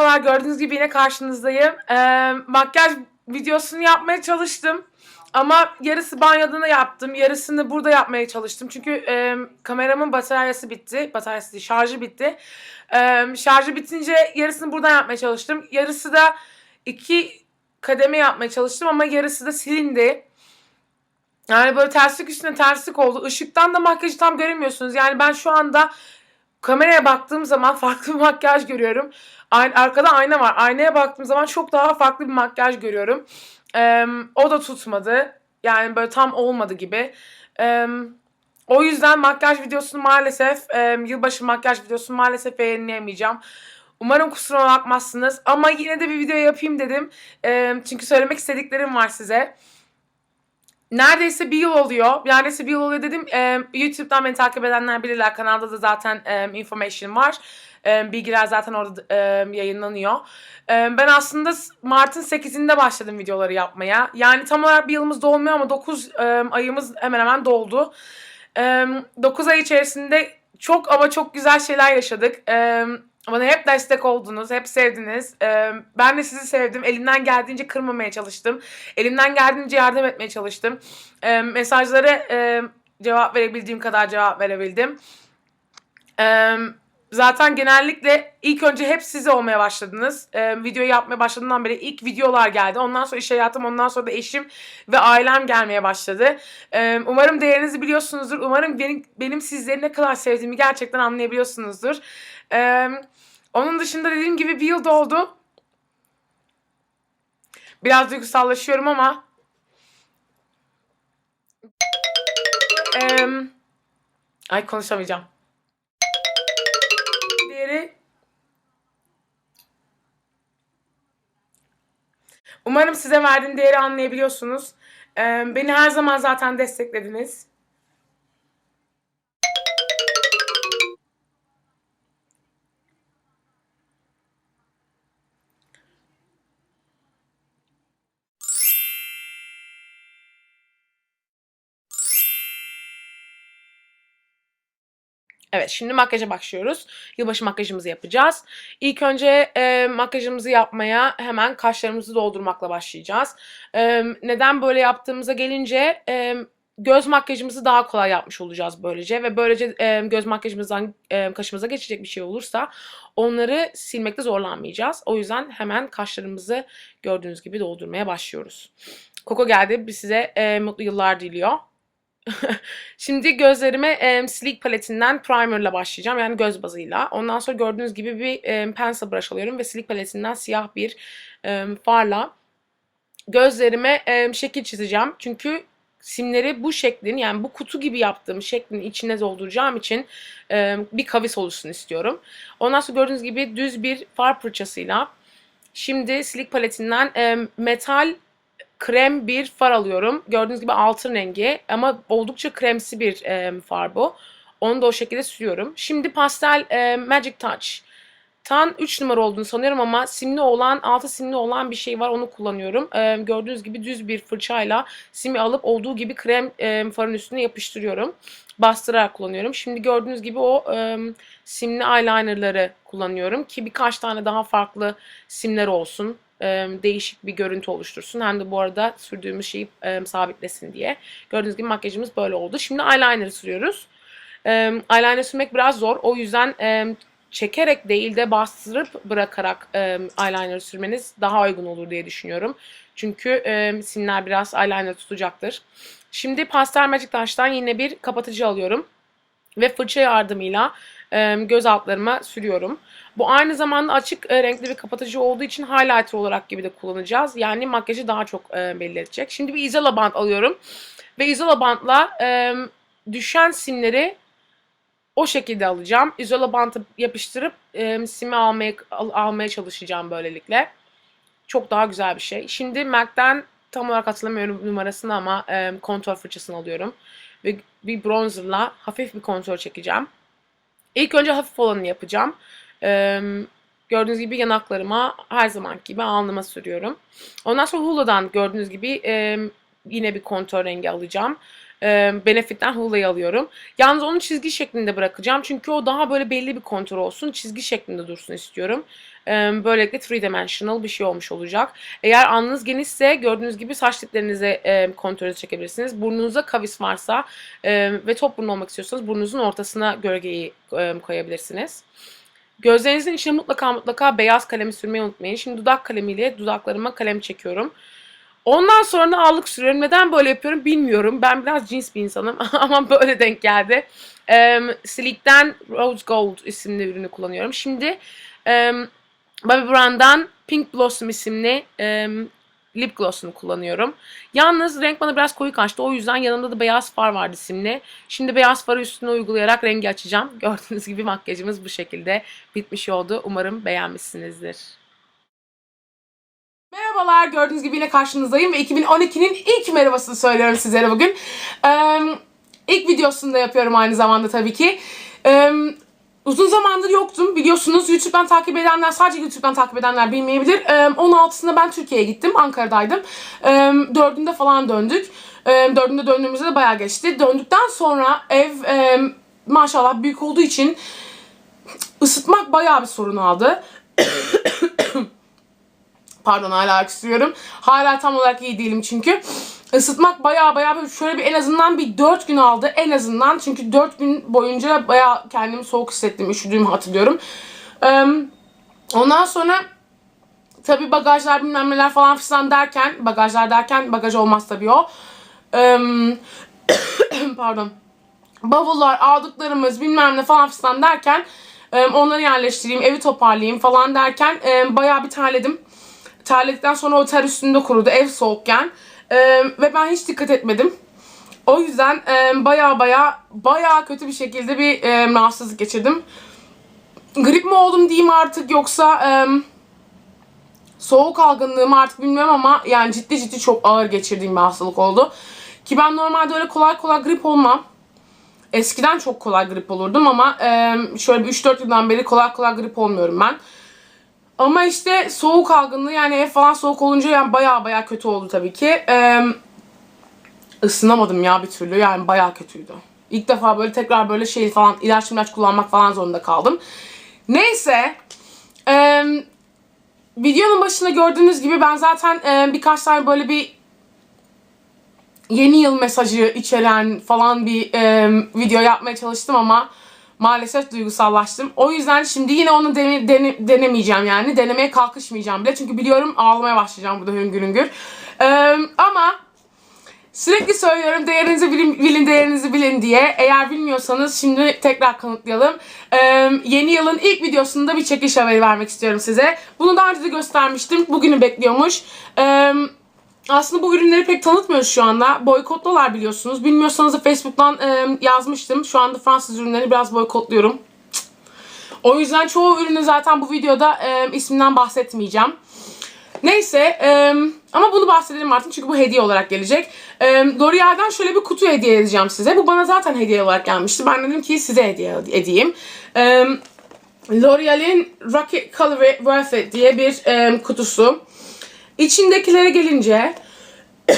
Merhabalar gördüğünüz gibi yine karşınızdayım. Ee, makyaj videosunu yapmaya çalıştım. Ama yarısı banyoda da yaptım. Yarısını burada yapmaya çalıştım. Çünkü e, kameramın bataryası bitti. Bataryası değil şarjı bitti. E, şarjı bitince yarısını buradan yapmaya çalıştım. Yarısı da iki kademe yapmaya çalıştım ama yarısı da silindi. Yani böyle terslik üstüne terslik oldu. Işıktan da makyajı tam göremiyorsunuz. Yani ben şu anda kameraya baktığım zaman farklı bir makyaj görüyorum. Arkada ayna var. Aynaya baktığım zaman çok daha farklı bir makyaj görüyorum. Eee, o da tutmadı. Yani böyle tam olmadı gibi. Eee, o yüzden makyaj videosunu maalesef, eee, yılbaşı makyaj videosunu maalesef yayınlayamayacağım. Umarım kusuruma bakmazsınız. Ama yine de bir video yapayım dedim. Eee, çünkü söylemek istediklerim var size. Neredeyse bir yıl oluyor. Neredeyse bir yıl oluyor dedim. Eee, YouTube'dan beni takip edenler bilirler. Kanalda da zaten eee, information var. Eee, bilgiler zaten orada eee, yayınlanıyor. Eee, ben aslında Mart'ın 8'inde başladım videoları yapmaya. Yani tam olarak bir yılımız dolmuyor ama 9 eee, ayımız hemen hemen doldu. Eee 9 ay içerisinde çok ama çok güzel şeyler yaşadık. Eee, bana hep destek oldunuz, hep sevdiniz. Eee, ben de sizi sevdim. Elimden geldiğince kırmamaya çalıştım. Elimden geldiğince yardım etmeye çalıştım. Eee mesajlara eee, cevap verebildiğim kadar cevap verebildim. Eee, zaten genellikle ilk önce hep siz olmaya başladınız. Eee video yapmaya başladığımdan beri ilk videolar geldi. Ondan sonra iş hayatım, ondan sonra da eşim ve ailem gelmeye başladı. Eee, umarım değerinizi biliyorsunuzdur. Umarım benim, benim sizleri ne kadar sevdiğimi gerçekten anlayabiliyorsunuzdur. Eee, onun dışında dediğim gibi bir yıl doldu. Biraz duygusallaşıyorum ama Eee, ay konuşamayacağım. Diğeri Umarım size verdiğim değeri anlayabiliyorsunuz. Eee, beni her zaman zaten desteklediniz. Evet, şimdi makyaja başlıyoruz. Yılbaşı makyajımızı yapacağız. İlk önce e, makyajımızı yapmaya hemen kaşlarımızı doldurmakla başlayacağız. E, neden böyle yaptığımıza gelince e, göz makyajımızı daha kolay yapmış olacağız böylece ve böylece e, göz makyajımızdan e, kaşımıza geçecek bir şey olursa onları silmekte zorlanmayacağız. O yüzden hemen kaşlarımızı gördüğünüz gibi doldurmaya başlıyoruz. Koko geldi, bir size e, mutlu yıllar diliyor. Şimdi gözlerime em, Sleek paletinden primerla başlayacağım. Yani göz bazıyla. Ondan sonra gördüğünüz gibi bir em, pencil brush alıyorum ve Sleek paletinden siyah bir em, farla gözlerime em, şekil çizeceğim. Çünkü simleri bu şeklin yani bu kutu gibi yaptığım şeklin içine dolduracağım için em, bir kavis oluşsun istiyorum. Ondan sonra gördüğünüz gibi düz bir far fırçasıyla şimdi Sleek paletinden em, metal krem bir far alıyorum. Gördüğünüz gibi altın rengi ama oldukça kremsi bir e, far bu. Onu da o şekilde sürüyorum. Şimdi pastel e, Magic Touch. Tan 3 numara olduğunu sanıyorum ama simli olan, altı simli olan bir şey var onu kullanıyorum. E, gördüğünüz gibi düz bir fırçayla simi alıp olduğu gibi krem e, farın üstüne yapıştırıyorum. Bastırarak kullanıyorum. Şimdi gördüğünüz gibi o e, simli eyelinerları kullanıyorum ki birkaç tane daha farklı simler olsun değişik bir görüntü oluştursun. Hem de bu arada sürdüğümüz şeyi sabitlesin diye. Gördüğünüz gibi makyajımız böyle oldu. Şimdi eyeliner sürüyoruz. Eyeliner sürmek biraz zor. O yüzden çekerek değil de bastırıp bırakarak e, eyeliner sürmeniz daha uygun olur diye düşünüyorum. Çünkü e, simler biraz eyeliner tutacaktır. Şimdi Pastel Magic Touch'tan yine bir kapatıcı alıyorum. Ve fırça yardımıyla e, göz altlarıma sürüyorum. Bu aynı zamanda açık e, renkli bir kapatıcı olduğu için highlighter olarak gibi de kullanacağız. Yani makyajı daha çok e, belli edecek. Şimdi bir Isola bant alıyorum. Ve Isola bantla e, düşen simleri o şekilde alacağım. Isola bantı yapıştırıp e, simi almaya, al- almaya çalışacağım böylelikle. Çok daha güzel bir şey. Şimdi MAC'den tam olarak hatırlamıyorum numarasını ama e, kontör fırçasını alıyorum. Ve bir bronzerla hafif bir kontör çekeceğim. İlk önce hafif olanı yapacağım. Ee, gördüğünüz gibi yanaklarıma her zaman gibi alnıma sürüyorum. Ondan sonra Hula'dan gördüğünüz gibi e, yine bir kontör rengi alacağım. E, Benefit'ten Hula'yı alıyorum. Yalnız onu çizgi şeklinde bırakacağım. Çünkü o daha böyle belli bir kontör olsun. Çizgi şeklinde dursun istiyorum. Böylelikle three dimensional bir şey olmuş olacak. Eğer alnınız genişse gördüğünüz gibi saç diplerinize e, kontrolü çekebilirsiniz. Burnunuza kavis varsa e, ve top burnu olmak istiyorsanız burnunuzun ortasına gölgeyi e, koyabilirsiniz. Gözlerinizin içine mutlaka mutlaka beyaz kalemi sürmeyi unutmayın. Şimdi dudak kalemiyle dudaklarıma kalem çekiyorum. Ondan sonra allık sürüyorum. Neden böyle yapıyorum bilmiyorum. Ben biraz cins bir insanım ama böyle denk geldi. E, Sleek'ten Rose Gold isimli ürünü kullanıyorum. Şimdi Bobbi Brown'dan Pink Blossom isimli e, lip gloss'unu kullanıyorum. Yalnız renk bana biraz koyu kaçtı. O yüzden yanında da beyaz far vardı simli. Şimdi beyaz farı üstüne uygulayarak rengi açacağım. Gördüğünüz gibi makyajımız bu şekilde bitmiş oldu. Umarım beğenmişsinizdir. Merhabalar gördüğünüz gibi yine karşınızdayım ve 2012'nin ilk merhabasını söylüyorum sizlere bugün. Ee, ilk videosunu da yapıyorum aynı zamanda tabii ki. Ee, uzun zamandır yoktum biliyorsunuz YouTube'dan takip edenler sadece YouTube'dan takip edenler bilmeyebilir. Ee, 16'sında ben Türkiye'ye gittim Ankara'daydım. Ee, 4'ünde falan döndük. Ee, 4'ünde döndüğümüzde de bayağı geçti. Döndükten sonra ev maşallah büyük olduğu için ısıtmak bayağı bir sorun aldı. Pardon hala öksürüyorum. Hala tam olarak iyi değilim çünkü. Isıtmak baya baya şöyle bir en azından bir 4 gün aldı en azından. Çünkü 4 gün boyunca baya kendimi soğuk hissettim. Üşüdüğümü hatırlıyorum. Ondan sonra tabi bagajlar bilmem neler falan filan derken bagajlar derken bagaj olmaz tabii o. Pardon. Bavullar aldıklarımız bilmem ne falan filan derken onları yerleştireyim evi toparlayayım falan derken baya bir terledim. Terledikten sonra o ter üstünde kurudu ev soğukken. Ee, ve ben hiç dikkat etmedim. O yüzden baya baya baya kötü bir şekilde bir e, rahatsızlık geçirdim. Grip mi oldum diyeyim artık yoksa e, soğuk algınlığı mı artık bilmiyorum ama yani ciddi ciddi çok ağır geçirdiğim bir hastalık oldu. Ki ben normalde öyle kolay kolay grip olmam. Eskiden çok kolay grip olurdum ama e, şöyle bir 3-4 yıldan beri kolay kolay grip olmuyorum ben. Ama işte soğuk algınlığı yani ev falan soğuk olunca yani baya baya kötü oldu tabii ki. Ee, ısınamadım ya bir türlü yani baya kötüydü. İlk defa böyle tekrar böyle şey falan ilaç ilaç kullanmak falan zorunda kaldım. Neyse. E, videonun başında gördüğünüz gibi ben zaten e, birkaç tane böyle bir yeni yıl mesajı içeren falan bir e, video yapmaya çalıştım ama maalesef duygusallaştım. O yüzden şimdi yine onu dene, dene, denemeyeceğim yani. Denemeye kalkışmayacağım bile. Çünkü biliyorum ağlamaya başlayacağım burada hüngür hüngür. Ee, ama sürekli söylüyorum değerinizi bilin, bilin, değerinizi bilin diye. Eğer bilmiyorsanız şimdi tekrar kanıtlayalım. Ee, yeni yılın ilk videosunda bir çekiş haberi vermek istiyorum size. Bunu daha önce de göstermiştim. Bugünü bekliyormuş. Eee aslında bu ürünleri pek tanıtmıyoruz şu anda. Boykotlular biliyorsunuz. Bilmiyorsanız da Facebook'tan e, yazmıştım. Şu anda Fransız ürünlerini biraz boykotluyorum. O yüzden çoğu ürünü zaten bu videoda e, isminden bahsetmeyeceğim. Neyse e, ama bunu bahsedelim artık çünkü bu hediye olarak gelecek. E, L'Oreal'den şöyle bir kutu hediye edeceğim size. Bu bana zaten hediye olarak gelmişti. Ben dedim ki size hediye edeyim. E, L'Oreal'in Rocket Color Worth It diye bir e, kutusu. İçindekilere gelince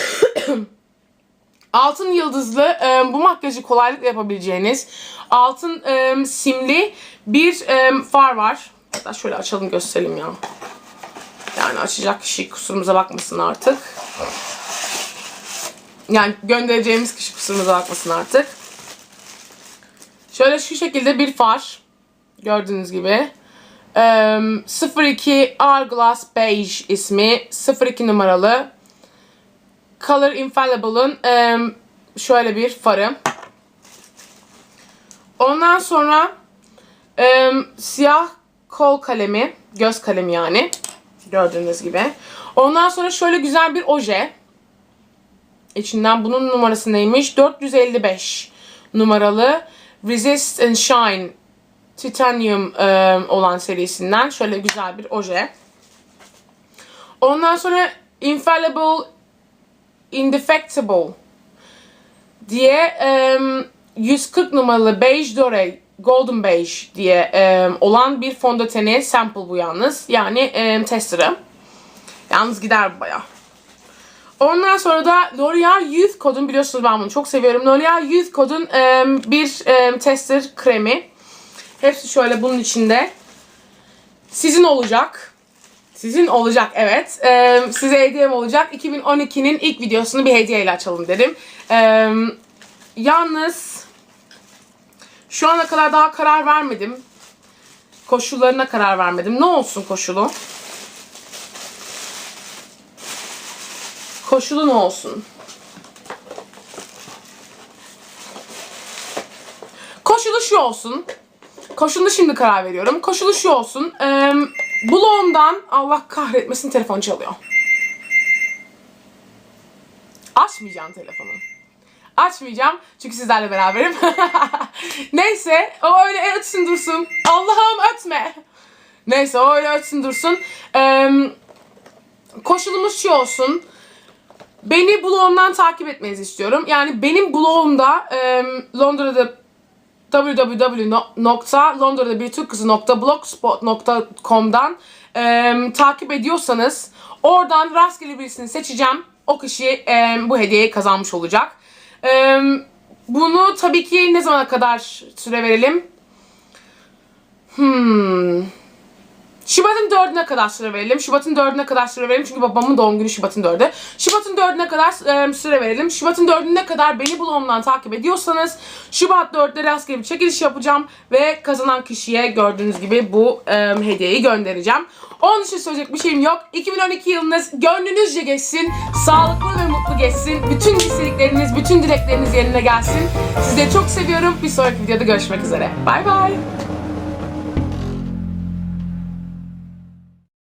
altın yıldızlı e, bu makyajı kolaylıkla yapabileceğiniz altın e, simli bir e, far var. Hatta şöyle açalım gösterelim ya. Yani açacak kişi kusurumuza bakmasın artık. Yani göndereceğimiz kişi kusurumuza bakmasın artık. Şöyle şu şekilde bir far. Gördüğünüz gibi. 02 Hourglass Beige ismi 02 numaralı Color Infallible'ın şöyle bir farı. Ondan sonra siyah kol kalemi, göz kalemi yani. Gördüğünüz gibi. Ondan sonra şöyle güzel bir oje. İçinden bunun numarası neymiş? 455 numaralı Resist and Shine Titanium e, olan serisinden şöyle güzel bir oje. Ondan sonra Infallible Indefectible diye e, 140 numaralı Beige Dore Golden Beige diye e, olan bir fondöteni sample bu yalnız. Yani e, tester'ı. Yalnız gider baya. Ondan sonra da L'Oreal Youth Code'un biliyorsunuz ben bunu çok seviyorum. L'Oreal Youth Code'un e, bir e, tester kremi. Hepsi şöyle bunun içinde. sizin olacak. Sizin olacak evet. Ee, size hediyem olacak. 2012'nin ilk videosunu bir hediyeyle açalım dedim. Ee, yalnız şu ana kadar daha karar vermedim. Koşullarına karar vermedim. Ne olsun koşulu? Koşulu ne olsun? Koşulu şu olsun. Koşulu şimdi karar veriyorum. Koşulu şu olsun. Ee, bloğumdan Allah kahretmesin telefon çalıyor. Açmayacağım telefonu. Açmayacağım çünkü sizlerle beraberim. Neyse o öyle ötsün dursun. Allah'ım ötme. Neyse o öyle ötsün dursun. Ee, koşulumuz şu olsun. Beni blogumdan takip etmenizi istiyorum. Yani benim blogumda e, Londra'da www.londra'da e, takip ediyorsanız oradan rastgele birisini seçeceğim. O kişi e, bu hediyeyi kazanmış olacak. E, bunu tabii ki ne zamana kadar süre verelim? Hmm. Şubat'ın 4'üne kadar süre verelim. Şubat'ın 4'üne kadar süre verelim. Çünkü babamın doğum günü Şubat'ın 4'ü. Şubat'ın 4'üne kadar süre verelim. Şubat'ın 4'üne kadar beni blogumdan takip ediyorsanız Şubat 4'te rastgele bir çekiliş yapacağım. Ve kazanan kişiye gördüğünüz gibi bu e, hediyeyi göndereceğim. Onun için söyleyecek bir şeyim yok. 2012 yılınız gönlünüzce geçsin. Sağlıklı ve mutlu geçsin. Bütün istedikleriniz, bütün dilekleriniz yerine gelsin. Sizleri çok seviyorum. Bir sonraki videoda görüşmek üzere. Bay bay.